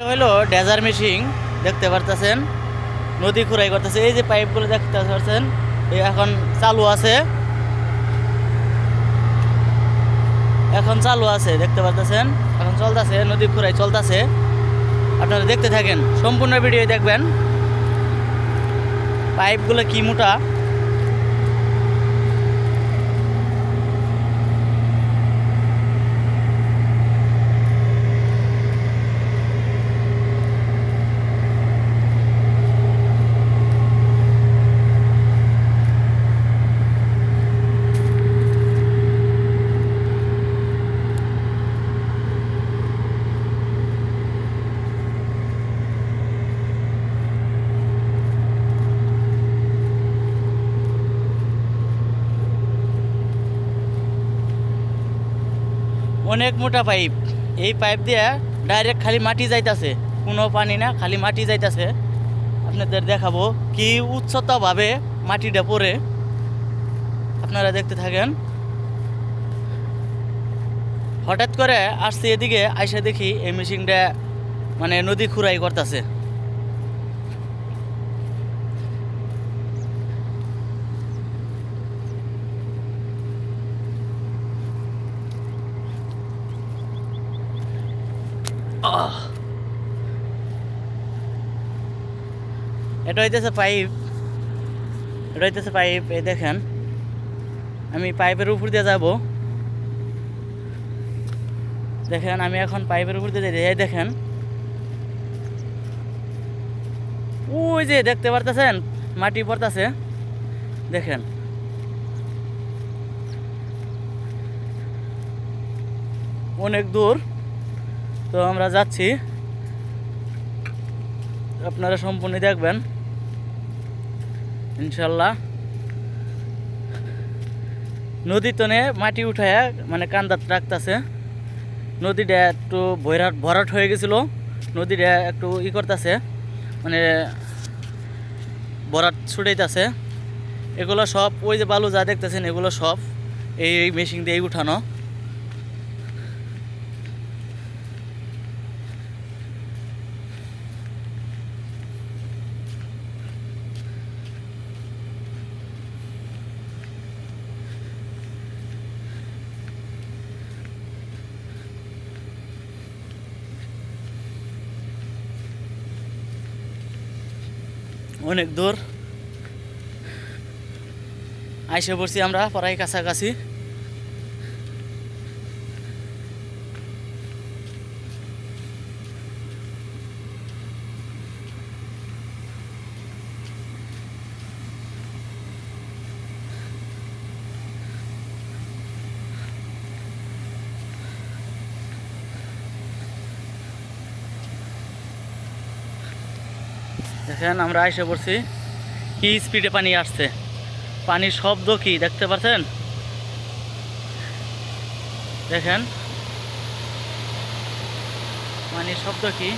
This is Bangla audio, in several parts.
হলো ডেজার মেশিন, দেখতে পারতেছেন? নদী খুঁড়াই করতেছে, এই যে পাইপগুলো দেখতে পাচ্ছেন এই এখন চালু আছে। এখন চালু আছে, দেখতে পারতেছেন? এখন চলতেছে, নদী খুঁড়াই চলতেছে। আপনারা দেখতে থাকেন, সম্পূর্ণ ভিডিও দেখবেন। পাইপগুলো কি মোটা? অনেক মোটা পাইপ। এই পাইপ দিয়ে ডাইরেক্ট খালি মাটি যাইতাছে। কোনো পানি না, খালি মাটি যাইতাছে। আপনাদের দেখাবো কি উচ্চতাভাবে মাটিটা পরে আপনারা দেখতে থাকেন। হঠাৎ করে আসছে এদিকে, আইসা দেখি এই মেশিনটা মানে নদী খুঁড়াই করতেছে। এটা হইতেছে পাইপ। এটা হইতেছে পাইপ, এই দেখেন। আমি পাইপের উপর দিয়ে যাব। দেখেন, আমি এখন পাইপের উপর দিয়ে যাই দেখেন। ওই যে, দেখতে পারতেছেন? মাটি পড়তেছে। দেখেন। অনেক দূর। তো আমরা যাচ্ছি। আপনারা সম্পূর্ণ দেখবেন। ইনশাল্লাহ নদী তনে মাটি উঠায় মানে কান্দাত রাখতেছে। নদীটা একটু ভরাট ভরাট হয়ে গেছিল। নদীটা একটু ই করতেছে। মানে ভরাট ছুটাইতেছে। এগুলো সব ওই যে বালু যা দেখতেছেন, এগুলো সব এই মেশিন দিয়ে উঠানো। অনেক দূর। আইসে পড়ছি আমরা প্রায় কাছাকাছি। দেখেন, আমরা এসে পড়ছি। কি স্পিডে পানি আসছে? পানির শব্দ কি, দেখতে পাচ্ছেন দেখেন। পানির শব্দ কি?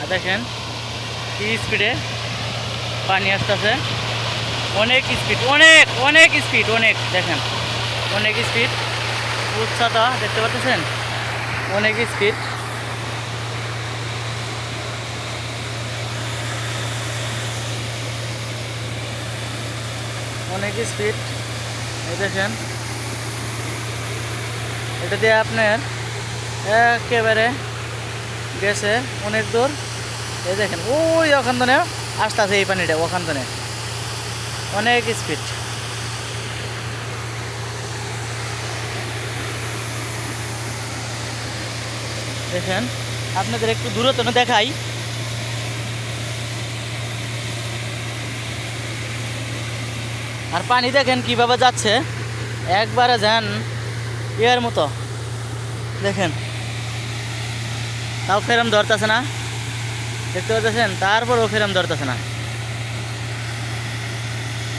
আর দেখেন, কি স্পিডে পানি আসতেছে? অনেক স্পিড অনেক অনেক স্পিড অনেক, দেখেন। অনেক স্পিড উচ্চতা, দেখতে পাচ্ছেন? অনেক স্পিড অনেক স্পিড এই দেখেন। এটা দিয়ে আপনার একেবারে গেছে অনেক দূর। এই দেখেন, ওই ওখান থেকে আস্তে আছে এই পানিটা ওখান থেকে অনেক স্পিড দেখেন, আপনাদের একটু দূরত্ব দেখাই। আর পানি দেখেন কীভাবে যাচ্ছে। একবারে যান ইয়ার মতো। দেখেন। তাও ফেরাম ধরতেছে না। দেখতে পাচ্ছেন তারপরও ফেরাম ধরতেছে না।